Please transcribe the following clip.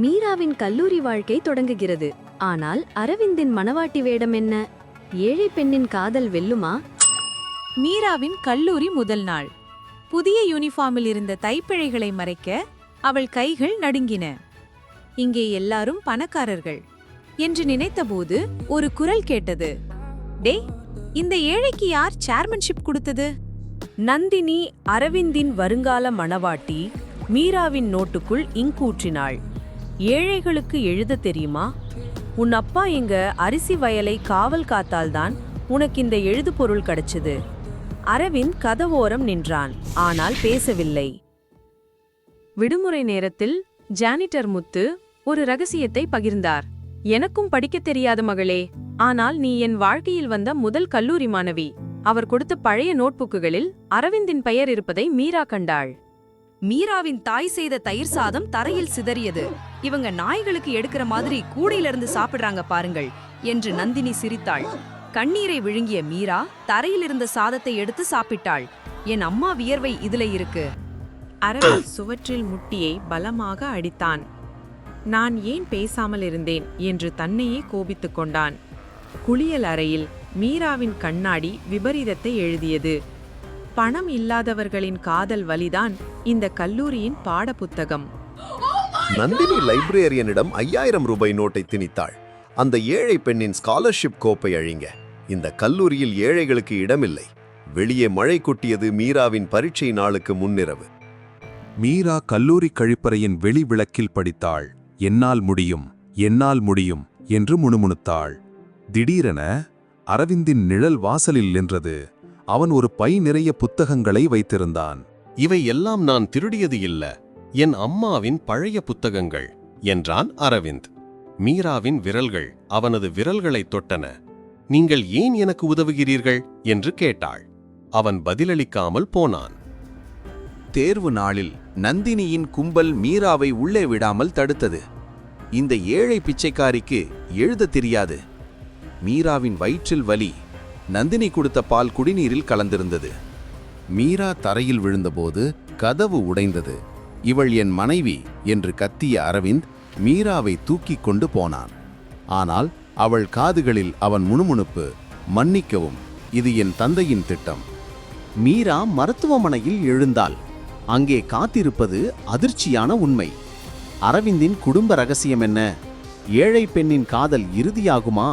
மீராவின் கல்லூரி வாழ்க்கை தொடங்குகிறது. ஆனால் அரவிந்தின் மணவாட்டி வேடம் என்ன? ஏழை பெண்ணின் காதல் வெல்லுமா? மீராவின் கல்லூரி முதல் நாள். புதிய யூனிஃபார்மில் இருந்த தைப்பிழைகளை மறைக்க அவள் கைகள் நடுங்கின. இங்கே எல்லாரும் பணக்காரர்கள் என்று நினைத்தபோது ஒரு குரல் கேட்டது. டே இந்த ஏழைக்கு யார் சேர்மன்ஷிப் கொடுத்தது? நந்தினி அரவிந்தின் வருங்கால மணவாட்டி மீராவின் நோட்டுக்குள் இங்கூற்றினாள் ஏழைகளுக்கு எழுத தெரியுமா? உன் அப்பா இங்க அரிசி வயலை காவல் காத்தால்தான் உனக்கு இந்த எழுது பொருள் கிடைச்சது. அரவிந்த் கதவோரம் நின்றான். ஆனால் பேசவில்லை. விடுமுறை நேரத்தில் ஜானிட்டர் முத்து ஒரு ரகசியத்தை பகிர்ந்தார். எனக்கும் படிக்கத் தெரியாத மகளே. ஆனால் நீ என் வாழ்க்கையில் வந்த முதல் கல்லூரி மாணவி. அவர் கொடுத்த பழைய நோட்புக்குகளில் அரவிந்தின் பெயர் இருப்பதை மீரா கண்டாள். மீராவின் தாய் செய்த தயிர் சாதம் தரையில் சிதறியது. இவங்க நாய்களுக்கு எடுக்கிற மாதிரி கூடையிலிருந்து சாப்பிடுறாங்க பாருங்கள் என்று நந்தினி சிரித்தாள். கண்ணீரை விழுங்கிய மீரா தரையில் இருந்த சாதத்தை எடுத்து சாப்பிட்டாள். என் அம்மா வியர்வை இதுல இருக்கு. அரவிந்த் சுவற்றில் முட்டியை பலமாக அடித்தான். நான் ஏன் பேசாமல் இருந்தேன் என்று தன்னையே கோபித்துக் கொண்டான். குளியல் அறையில் மீராவின் கண்ணாடி விபரீதத்தை எழுதியது. பணம் இல்லாதவர்களின் காதல் வலிதான் இந்த கல்லூரியின் பாடப்புத்தகம். நந்தினி லைப்ரேரியனிடம் ஐயாயிரம் ரூபாய் நோட்டை திணித்தாள். அந்த ஏழை பெண்ணின் ஸ்காலர்ஷிப் கோப்பை அழிங்க. இந்த கல்லூரியில் ஏழைகளுக்கு இடமில்லை. வெளியே மழை கொட்டியது மீராவின் பரீட்சை நாளுக்கு முன்னிரவு. மீரா கல்லூரி கழிப்பறையின் வெளி விளக்கில் படித்தாள். என்னால் முடியும் என்னால் முடியும் என்று முணுமுணுத்தாள். திடீரென அரவிந்தின் நிழல் வாசலில் நின்றது. அவன் ஒரு பை நிறைய புத்தகங்களை வைத்திருந்தான். இவை எல்லாம் நான் திருடியது இல்ல. என் அம்மாவின் பழைய புத்தகங்கள் என்றான் அரவிந்த். மீராவின் விரல்கள் அவனது விரல்களைத் தொட்டன. நீங்கள் ஏன் எனக்கு உதவுகிறீர்கள்? என்று கேட்டாள். அவன் பதிலளிக்காமல் போனான். தேர்வு நாளில் நந்தினியின் கும்பல் மீராவை உள்ளே விடாமல் தடுத்தது. இந்த ஏழை பிச்சைக்காரிக்கு எழுத தெரியாது. மீராவின் வயிற்றில் வலி நந்தினி கொடுத்த பால் குடிநீரில் கலந்திருந்தது. மீரா தரையில் விழுந்தபோது கதவு உடைந்தது. இவள் என் மனைவி என்று கத்திய அரவிந்த் மீராவை தூக்கிக் கொண்டு போனான். ஆனால் அவள் காதுகளில் அவன் முணுமுணுப்பு மன்னிக்கவும் இது என் தந்தையின் திட்டம். மீரா மருத்துவமனையில் எழுந்தாள். அங்கே காத்திருப்பது அதிர்ச்சியான உண்மை. அரவிந்தின் குடும்ப ரகசியம் என்ன? ஏழை பெண்ணின் காதல் இறுதியாகுமா?